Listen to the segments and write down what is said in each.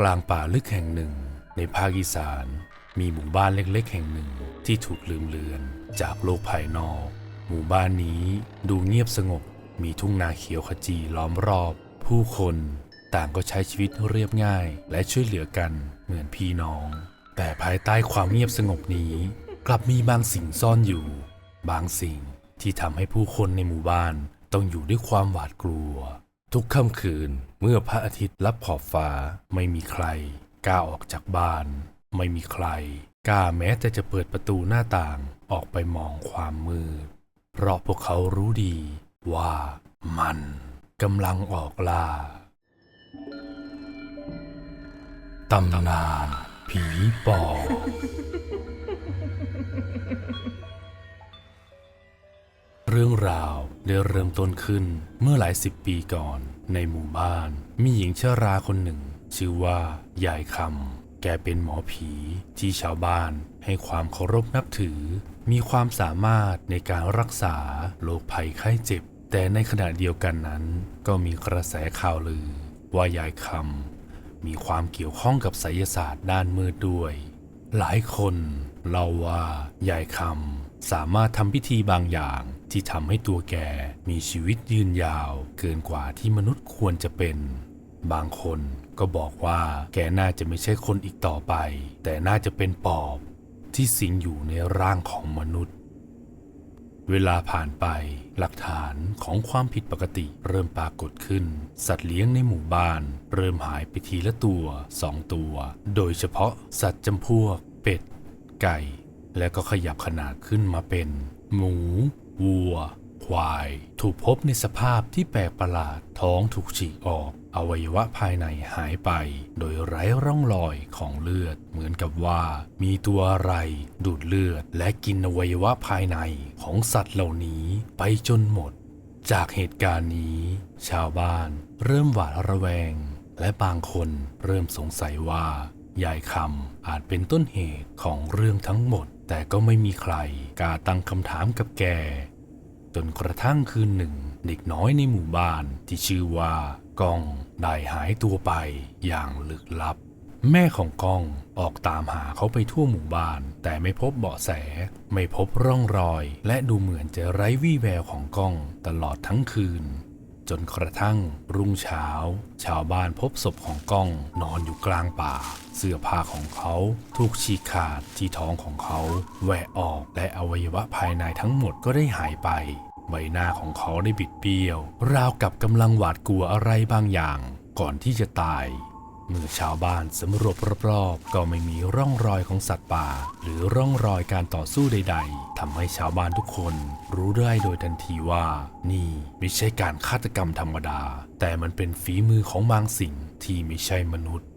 กลางป่าลึกแห่งหนึ่ง ในภาคอีสาน มีหมู่บ้านเล็กๆ แห่งหนึ่งที่ถูกลืมเลือนจากโลกภายนอก หมู่บ้านนี้ดูเงียบสงบ มีทุ่งนาเขียวขจีล้อมรอบ ผู้คนต่างก็ใช้ชีวิตเรียบง่าย และช่วยเหลือกันเหมือนพี่น้อง แต่ภายใต้ความเงียบสงบนี้ กลับมีบางสิ่งซ่อนอยู่ บางสิ่งที่ทำให้ผู้คนในหมู่บ้านต้องอยู่ด้วยความหวาดกลัว ทุกค่ำคืนเมื่อพระอาทิตย์ลับขอบฟ้าไม่มีใครกล้าออกจากบ้าน ไม่มีใครกล้าแม้แต่จะเปิดประตูหน้าต่างออกไปมองความมืด เพราะพวกเขารู้ดีว่ามันกำลังออกล่าตำนานผีปอบ เรื่องราวได้เริ่มต้นขึ้นเมื่อหลายสิบปีก่อน ในหมู่บ้าน มีหญิงชราคนหนึ่ง ชื่อว่ายายคำแกเป็นหมอผีที่ชาวบ้านให้ความเคารพนับถือ มีความสามารถในการรักษาโรคภัยไข้เจ็บ แต่ในขณะเดียวกันนั้น ก็มีกระแสข่าวลือ ว่ายายคำมีความเกี่ยวข้องกับไสยศาสตร์ด้านมืดด้วย หลายคนเล่าว่ายายคำ สามารถทำพิธีบางอย่างที่ทำให้ตัวแกมีชีวิตยืนยาว เกินกว่าที่มนุษย์ควรจะเป็น บางคนก็บอกว่าแกน่าจะไม่ใช่คนอีกต่อไป แต่น่าจะเป็นปอบ ที่สิงอยู่ในร่างของมนุษย์ เวลาผ่านไปหลักฐานของความผิดปกติเริ่มปรากฏขึ้น สัตว์เลี้ยงในหมู่บ้าน เริ่มหายไปทีละตัวสองตัว โดยเฉพาะสัตว์จำพวก เป็ด ไก่ และก็ขยับขนาดขึ้นมาเป็น หมู วัว ควาย ถูกพบในสภาพที่แปลกประหลาดท้องถูกฉีกออก อวัยวะภายในหายไป โดยไร้ร่องรอยของเลือด เหมือนกับว่ามีตัวอะไรดูดเลือด และกินอวัยวะภายในของสัตว์เหล่านี้ไปจนหมด จากเหตุการณ์นี้ ชาวบ้าน เริ่มหวาดระแวง และบางคนเริ่มสงสัยว่า ยายคำอาจเป็นต้นเหตุของเรื่องทั้งหมด แต่ก็ไม่มีใครกล้าตั้งคำถามกับแก จนกระทั่งคืนหนึ่ง เด็กน้อยในหมู่บ้านที่ชื่อว่ากองได้หายตัวไปอย่างลึกลับ แม่ของกองออกตามหาเขาไปทั่วหมู่บ้าน แต่ไม่พบเบาะแส ไม่พบร่องรอย และดูเหมือนจะไร้วี่แววของกองตลอดทั้งคืน จนกระทั่ง รุ่งเช้า ชาวบ้านพบศพของก้องนอนอยู่กลางป่า เสื้อผ้าของเขาถูกฉีกขาดที่ท้องของเขาแหวกออกและอวัยวะภายในทั้งหมดก็ได้หายไปใบหน้าของเขาได้บิดเบี้ยว ราวกับกำลังหวาดกลัวอะไรบางอย่าง ก่อนที่จะตาย เมื่อชาวบ้านสำรวจรอบๆ ก็ไม่มีร่องรอยของสัตว์ป่า หรือร่องรอยการต่อสู้ใด ๆทำให้ชาวบ้านทุกคนรู้ได้โดยทันทีว่า นี่ไม่ใช่การฆาตกรรมธรรมดา แต่มันเป็นฝีมือของบางสิ่งที่ไม่ใช่มนุษย์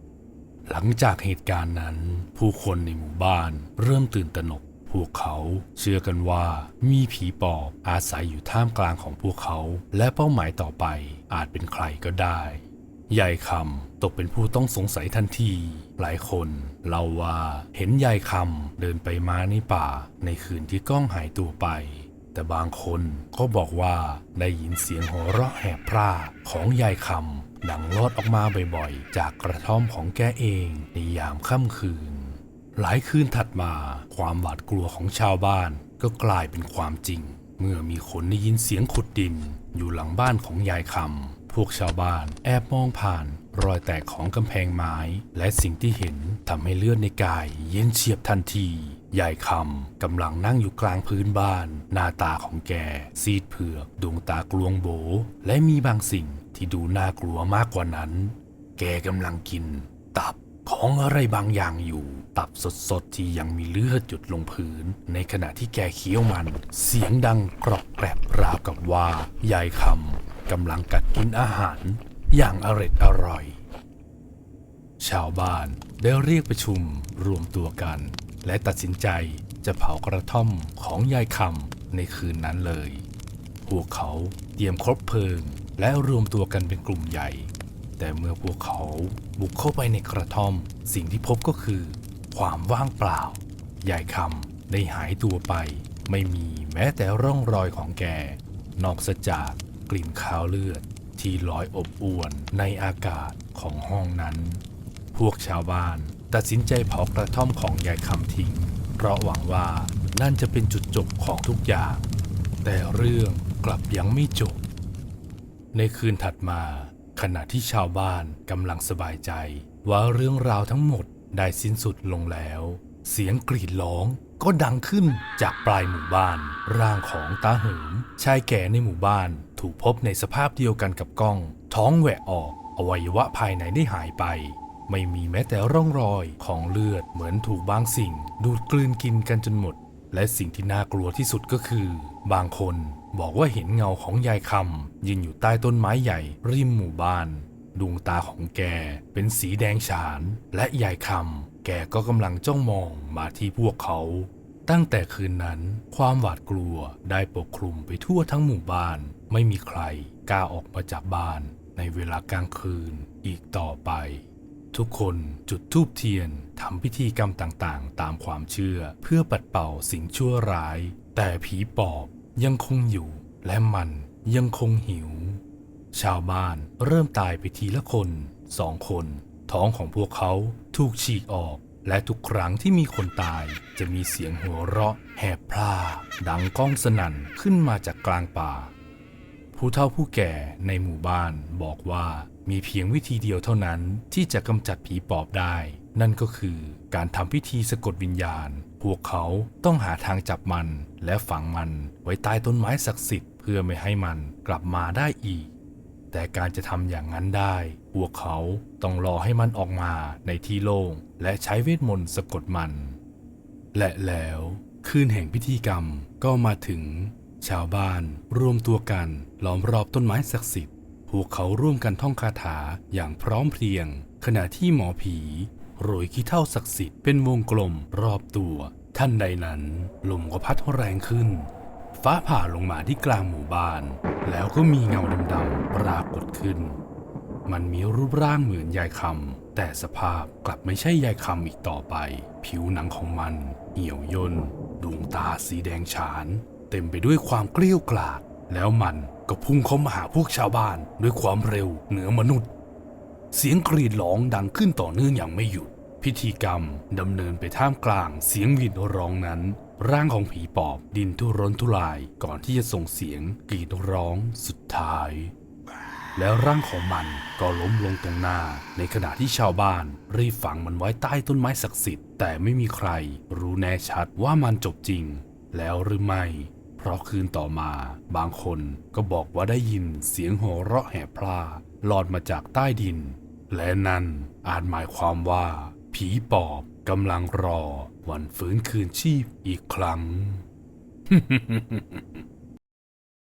หลังจากเหตุการณ์นั้น ผู้คนในหมู่บ้านเริ่มตื่นตระหนกพวกเขาเชื่อกันว่ามีผีปอบอาศัยอยู่ท่ามกลางของพวกเขา และเป้าหมายต่อไปอาจเป็นใครก็ได้ยายคำ ตกเป็นผู้ต้องสงสัยทันที หลายคนเล่าว่าเห็นยายคำเดินไปมาในป่า ในคืนที่ก้องหายตัวไป แต่บางคนก็บอกว่าได้ยินเสียงหัวเราะแหบพร่าของยายคำดังลอดออกมาบ่อยๆ จากกระท่อมของแกเองในยามค่ำคืน หลายคืนถัดมาความหวาดกลัวของชาวบ้านก็กลายเป็นความจริง เมื่อมีคนได้ยินเสียงขุดดินอยู่หลังบ้านของยายคำพวกชาวบ้านแอบมองผ่าน รอยแตกของกำแพงไม้ และสิ่งที่เห็นทำให้เลือดในกายเย็นเฉียบทันที ยายคำกำลังนั่งอยู่กลางพื้นบ้าน หน้าตาของแก ซีดเผือก ดวงตากลวงโบ และมีบางสิ่งที่ดูน่ากลัวมากกว่านั้น แกกำลังกิน ตับของอะไรบางอย่างอยู่ ตับสดๆที่ยังมีเลือดหยดลงพื้น ในขณะที่แกเคี้ยวมัน เสียงดังกรอบแกรบราวกับว่ายายคำกำลังกัดกินอาหาร อย่างอร็ดอร่อย ชาวบ้านได้เรียกประชุมรวมตัวกัน และตัดสินใจจะเผากระท่อมของยายคำในคืนนั้นเลย พวกเขาเตรียมครบเพลิงและรวมตัวกันเป็นกลุ่มใหญ่ แต่เมื่อพวกเขาบุกเข้าไปในกระท่อม สิ่งที่พบก็คือ ความว่างเปล่ายายคำได้หายตัวไป ไม่มีแม้แต่ร่องรอยของแก นอกจากกลิ่นคาวเลือด ที่ลอยอบอวนในอากาศของห้องนั้น พวกชาวบ้านตัดสินใจเผากระท่อมของยายคำทิ้ง เพราะหวังว่านั่นจะเป็นจุดจบของทุกอย่าง แต่เรื่องกลับยังไม่จบ ในคืนถัดมาขณะที่ชาวบ้านกำลังสบายใจ ว่าเรื่องราวทั้งหมดได้สิ้นสุดลงแล้ว เสียงกรีดร้องก็ดังขึ้นจากปลายหมู่บ้าน ร่างของตาเหิมชายแก่ในหมู่บ้าน ถูกพบในสภาพเดียวกันกับกล้อง ท้องแหวกออก อวัยวะภายในได้หายไป ไม่มีแม้แต่ร่องรอยของเลือดเหมือนถูกบางสิ่ง ดูดกลืนกินกันจนหมด และสิ่งที่น่ากลัวที่สุดก็คือ บางคนบอกว่าเห็นเงาของยายคำยืนอยู่ใต้ต้นไม้ใหญ่ริมหมู่บ้าน ดวงตาของแกเป็นสีแดงฉาน และยายคำแกก็กำลังจ้องมองมาที่พวกเขา ตั้งแต่คืนนั้น ความหวาดกลัวได้ปกคลุมไปทั่วทั้งหมู่บ้าน ไม่มีใครกล้าออกมาจากบ้านในเวลากลางคืนอีกต่อไป ทุกคนจุดธูปเทียนทำพิธีกรรมต่างๆ ตามความเชื่อเพื่อปัดเป่าสิ่งชั่วร้าย แต่ผีปอบยังคงอยู่ และมันยังคงหิว ชาวบ้านเริ่มตายไปทีละคนสองคน ท้องของพวกเขาถูกฉีกออก และทุกครั้งที่มีคนตายจะมีเสียงหัวเราะแหบพร่าดังก้องสนั่นขึ้นมาจากกลางป่า ผู้เฒ่าผู้แก่ในหมู่บ้านบอกว่ามีเพียงวิธีเดียวเท่านั้นที่จะกำจัดผีปอบได้ นั่นก็คือการทำพิธีสะกดวิญญาณ พวกเขาต้องหาทางจับมันและฝังมันไว้ใต้ต้นไม้ศักดิ์สิทธิ์เพื่อไม่ให้มันกลับมาได้อีก แต่การจะทำอย่างนั้นได้ พวกเขาต้องรอให้มันออกมาในที่โล่งและใช้เวทมนต์สะกดมัน และแล้วคืนแห่งพิธีกรรมก็มาถึง ชาวบ้านรวมตัวกันล้อมรอบต้นไม้ศักดิ์สิทธิ์ พวกเขาร่วมกันท่องคาถาอย่างพร้อมเพรียง ขณะที่หมอผีโรยขี้เท่าศักดิ์สิทธิ์เป็นวงกลมรอบตัว ท่านใดนั้นลมก็พัดแรงขึ้น ฟ้าผ่าลงมาที่กลางหมู่บ้าน แล้วก็มีเงาดำๆปรากฏขึ้น มันมีรูปร่างเหมือนยายคำแต่สภาพกลับไม่ใช่ยายคำอีกต่อไป ผิวหนังของมัน เหี่ยวย่นดวงตาสีแดงฉาน เต็มไปด้วยความเกลี้ยวกล่อดแล้วมันก็พุ่งเข้ามาหาพวกชาวบ้านด้วยความเร็วเหนือมนุษย์ เสียงกรีดร้องดังขึ้นต่อเนื่องอย่างไม่หยุด พิธีกรรมดำเนินไปท่ามกลางเสียงหวีดร้องนั้น ร่างของผีปอบดินทุรนทุรายก่อนที่จะส่งเสียงกรีดร้องสุดท้าย แล้วร่างของมันก็ล้มลงตรงหน้า ในขณะที่ชาวบ้านรีบฝังมันไว้ใต้ต้นไม้ศักดิ์สิทธิ์แต่ไม่มีใครรู้แน่ชัดว่ามันจบจริง แล้วหรือไม่ เพราะคืนต่อมา บางคนก็บอกว่าได้ยินเสียงโหัวเราะแหบพร่าลอดมาจากใต้ดิน และนั่นอาจหมายความว่า ผีปอบกำลังรอ วันฟื้นคืนชีพอีกครั้ง